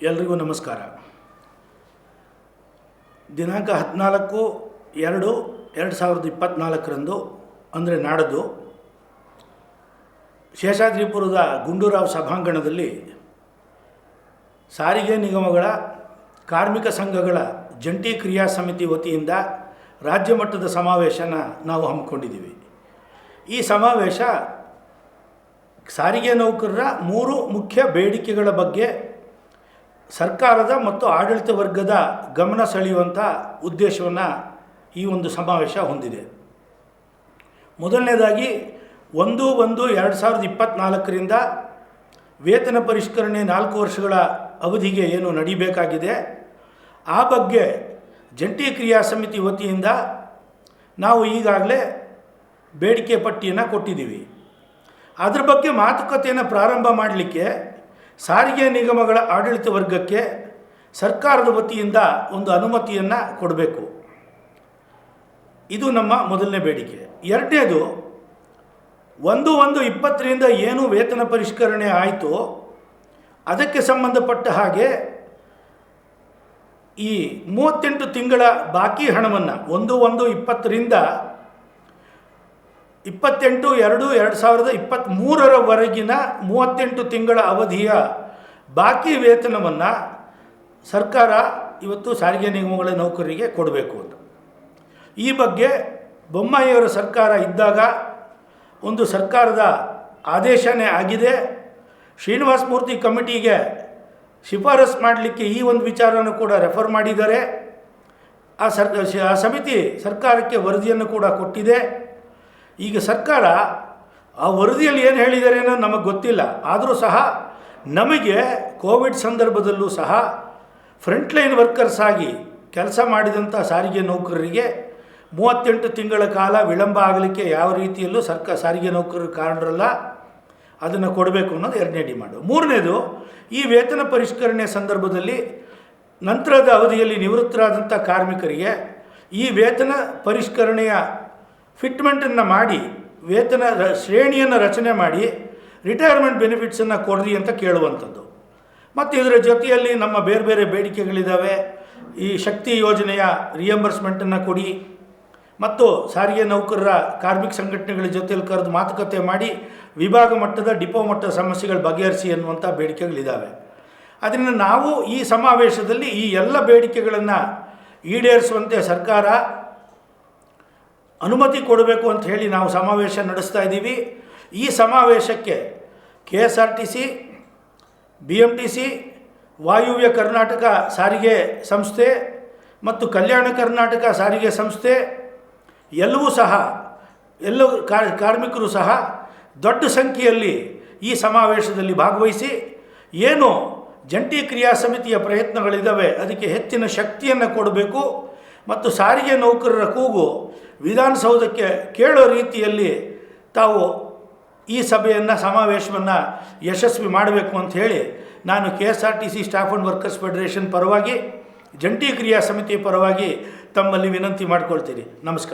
ಎಲ್ರಿಗೂ ನಮಸ್ಕಾರ. ದಿನಾಂಕ ಹದಿನಾಲ್ಕು ಎರಡು ಎರಡು ಸಾವಿರದ ಇಪ್ಪತ್ತ್ನಾಲ್ಕರಂದು ಅಂದರೆ ನಾಡದು ಶೇಷಾದ್ರಿಪುರದ ಗುಂಡೂರಾವ್ ಸಭಾಂಗಣದಲ್ಲಿ ಸಾರಿಗೆ ನಿಗಮಗಳ ಕಾರ್ಮಿಕ ಸಂಘಗಳ ಜಂಟಿ ಕ್ರಿಯಾ ಸಮಿತಿ ವತಿಯಿಂದ ರಾಜ್ಯ ಮಟ್ಟದ ಸಮಾವೇಶನ ನಾವು ಹಮ್ಮಿಕೊಂಡಿದ್ದೀವಿ. ಈ ಸಮಾವೇಶ ಸಾರಿಗೆ ನೌಕರರ ಮೂರು ಮುಖ್ಯ ಬೇಡಿಕೆಗಳ ಬಗ್ಗೆ ಸರ್ಕಾರದ ಮತ್ತು ಆಡಳಿತ ವರ್ಗದ ಗಮನ ಸೆಳೆಯುವಂಥ ಉದ್ದೇಶವನ್ನು ಈ ಒಂದು ಸಮಾವೇಶ ಹೊಂದಿದೆ. ಮೊದಲನೇದಾಗಿ ಒಂದು ಒಂದು ಎರಡು ಸಾವಿರದ ಇಪ್ಪತ್ತ್ನಾಲ್ಕರಿಂದ ವೇತನ ಪರಿಷ್ಕರಣೆ ನಾಲ್ಕು ವರ್ಷಗಳ ಅವಧಿಗೆ ಏನು ನಡೀಬೇಕಾಗಿದೆ, ಆ ಬಗ್ಗೆ ಜಂಟಿ ಕ್ರಿಯಾ ಸಮಿತಿ ವತಿಯಿಂದ ನಾವು ಈಗಾಗಲೇ ಬೇಡಿಕೆ ಪಟ್ಟಿಯನ್ನು ಕೊಟ್ಟಿದ್ದೀವಿ. ಅದ್ರ ಬಗ್ಗೆ ಮಾತುಕತೆಯನ್ನು ಪ್ರಾರಂಭ ಮಾಡಲಿಕ್ಕೆ ಸಾರಿಗೆ ನಿಗಮಗಳ ಆಡಳಿತ ವರ್ಗಕ್ಕೆ ಸರ್ಕಾರದ ವತಿಯಿಂದ ಒಂದು ಅನುಮತಿಯನ್ನು ಕೊಡಬೇಕು. ಇದು ನಮ್ಮ ಮೊದಲನೇ ಬೇಡಿಕೆ. ಎರಡನೇದು, ಒಂದು ಒಂದು ಇಪ್ಪತ್ತರಿಂದ ಏನು ವೇತನ ಪರಿಷ್ಕರಣೆ ಆಯಿತು ಅದಕ್ಕೆ ಸಂಬಂಧಪಟ್ಟ ಹಾಗೆ ಈ ಮೂವತ್ತೆಂಟು ತಿಂಗಳ ಬಾಕಿ ಹಣವನ್ನು ಒಂದು ಒಂದು ಇಪ್ಪತ್ತರಿಂದ ಇಪ್ಪತ್ತೆಂಟು, ಎರಡು ಎರಡು ಸಾವಿರದ ಇಪ್ಪತ್ತ್ಮೂರರವರೆಗಿನ ಮೂವತ್ತೆಂಟು ತಿಂಗಳ ಅವಧಿಯ ಬಾಕಿ ವೇತನವನ್ನು ಸರ್ಕಾರ ಇವತ್ತು ಸಾರಿಗೆ ನಿಗಮಗಳ ನೌಕರರಿಗೆ ಕೊಡಬೇಕು ಅಂತ. ಈ ಬಗ್ಗೆ ಬೊಮ್ಮಾಯಿಯವರ ಸರ್ಕಾರ ಇದ್ದಾಗ ಒಂದು ಸರ್ಕಾರದ ಆದೇಶನೇ ಆಗಿದೆ. ಶ್ರೀನಿವಾಸ ಮೂರ್ತಿ ಕಮಿಟಿಗೆ ಶಿಫಾರಸ್ ಮಾಡಲಿಕ್ಕೆ ಈ ಒಂದು ವಿಚಾರವನ್ನು ಕೂಡ ರೆಫರ್ ಮಾಡಿದ್ದಾರೆ. ಆ ಸರ್, ಆ ಸಮಿತಿ ಸರ್ಕಾರಕ್ಕೆ ವರದಿಯನ್ನು ಕೂಡ ಕೊಟ್ಟಿದೆ. ಈಗ ಸರ್ಕಾರ ಆ ವರದಿಯಲ್ಲಿ ಏನು ಹೇಳಿದ್ದಾರೆ ಅನ್ನೋದು ನಮಗೆ ಗೊತ್ತಿಲ್ಲ. ಆದರೂ ಸಹ ನಮಗೆ ಕೋವಿಡ್ ಸಂದರ್ಭದಲ್ಲೂ ಸಹ ಫ್ರಂಟ್ಲೈನ್ ವರ್ಕರ್ಸ್ ಆಗಿ ಕೆಲಸ ಮಾಡಿದಂಥ ಸಾರಿಗೆ ನೌಕರರಿಗೆ ಮೂವತ್ತೆಂಟು ತಿಂಗಳ ಕಾಲ ವಿಳಂಬ ಆಗಲಿಕ್ಕೆ ಯಾವ ರೀತಿಯಲ್ಲೂ ಸರ್ಕಾರ ಸಾರಿಗೆ ನೌಕರರು ಕಾರಣರಲ್ಲ ಅದನ್ನು ಕೊಡಬೇಕು ಅನ್ನೋದು ಎರಡನೇ ಡಿಮಾಂಡು ಮೂರನೇದು, ಈ ವೇತನ ಪರಿಷ್ಕರಣೆ ಸಂದರ್ಭದಲ್ಲಿ ನಂತರದ ಅವಧಿಯಲ್ಲಿ ನಿವೃತ್ತರಾದಂಥ ಕಾರ್ಮಿಕರಿಗೆ ಈ ವೇತನ ಪರಿಷ್ಕರಣೆಯ ಫಿಟ್ಮೆಂಟನ್ನು ಮಾಡಿ, ವೇತನ ಶ್ರೇಣಿಯನ್ನು ರಚನೆ ಮಾಡಿ, ರಿಟೈರ್ಮೆಂಟ್ ಬೆನಿಫಿಟ್ಸನ್ನು ಕೊಡ್ರಿ ಅಂತ ಕೇಳುವಂಥದ್ದು. ಮತ್ತು ಇದರ ಜೊತೆಯಲ್ಲಿ ನಮ್ಮ ಬೇರೆ ಬೇರೆ ಬೇಡಿಕೆಗಳಿದ್ದಾವೆ ಈ ಶಕ್ತಿ ಯೋಜನೆಯ ರಿಯಂಬರ್ಸ್ಮೆಂಟನ್ನು ಕೊಡಿ. ಮತ್ತು ಸಾರಿಗೆ ನೌಕರರ ಕಾರ್ಮಿಕ ಸಂಘಟನೆಗಳ ಜೊತೆಯಲ್ಲಿ ಕರೆದು ಮಾತುಕತೆ ಮಾಡಿ, ವಿಭಾಗ ಮಟ್ಟದ, ಡಿಪೋ ಮಟ್ಟದ ಸಮಸ್ಯೆಗಳು ಬಗೆಹರಿಸಿ ಅನ್ನುವಂಥ ಬೇಡಿಕೆಗಳಿದ್ದಾವೆ ಅದರಿಂದ ನಾವು ಈ ಸಮಾವೇಶದಲ್ಲಿ ಈ ಎಲ್ಲ ಬೇಡಿಕೆಗಳನ್ನು ಈಡೇರಿಸುವಂತೆ ಸರ್ಕಾರ ಅನುಮತಿ ಕೊಡಬೇಕು ಅಂತ ಹೇಳಿ ನಾವು ಸಮಾವೇಶ ನಡೆಸ್ತಾ ಇದ್ದೀವಿ. ಈ ಸಮಾವೇಶಕ್ಕೆ K S R T C, B M T C, ವಾಯುವ್ಯ ಕರ್ನಾಟಕ ಸಾರಿಗೆ ಸಂಸ್ಥೆ ಮತ್ತು ಕಲ್ಯಾಣ ಕರ್ನಾಟಕ ಸಾರಿಗೆ ಸಂಸ್ಥೆ ಎಲ್ಲವೂ ಸಹ ಎಲ್ಲೂ ಕಾರ್- ಕಾರ್ಮಿಕರು ಸಹ ದೊಡ್ಡ ಸಂಖ್ಯೆಯಲ್ಲಿ ಈ ಸಮಾವೇಶದಲ್ಲಿ ಭಾಗವಹಿಸಿ ಏನು ಜಂಟಿ ಕ್ರಿಯಾ ಸಮಿತಿಯ ಪ್ರಯತ್ನಗಳಿದ್ದಾವೆ, ಅದಕ್ಕೆ ಹೆಚ್ಚಿನ ಶಕ್ತಿಯನ್ನು ಕೊಡಬೇಕು ಮತ್ತು ಸಾರಿಗೆ ನೌಕರರ ಕೂಗು ವಿಧಾನಸೌಧಕ್ಕೆ ಕೇಳೋ ರೀತಿಯಲ್ಲಿ ತಾವು ಈ ಸಭೆಯನ್ನು, ಸಮಾವೇಶವನ್ನು ಯಶಸ್ವಿ ಮಾಡಬೇಕು ಅಂತ ಹೇಳಿ ನಾನು K S R T C staff and workers federation ಪರವಾಗಿ, ಜಂಟಿ ಕ್ರಿಯಾ ಸಮಿತಿ ಪರವಾಗಿ ತಮ್ಮಲ್ಲಿ ವಿನಂತಿ ಮಾಡ್ಕೊಳ್ತೀನಿ. ನಮಸ್ಕಾರ.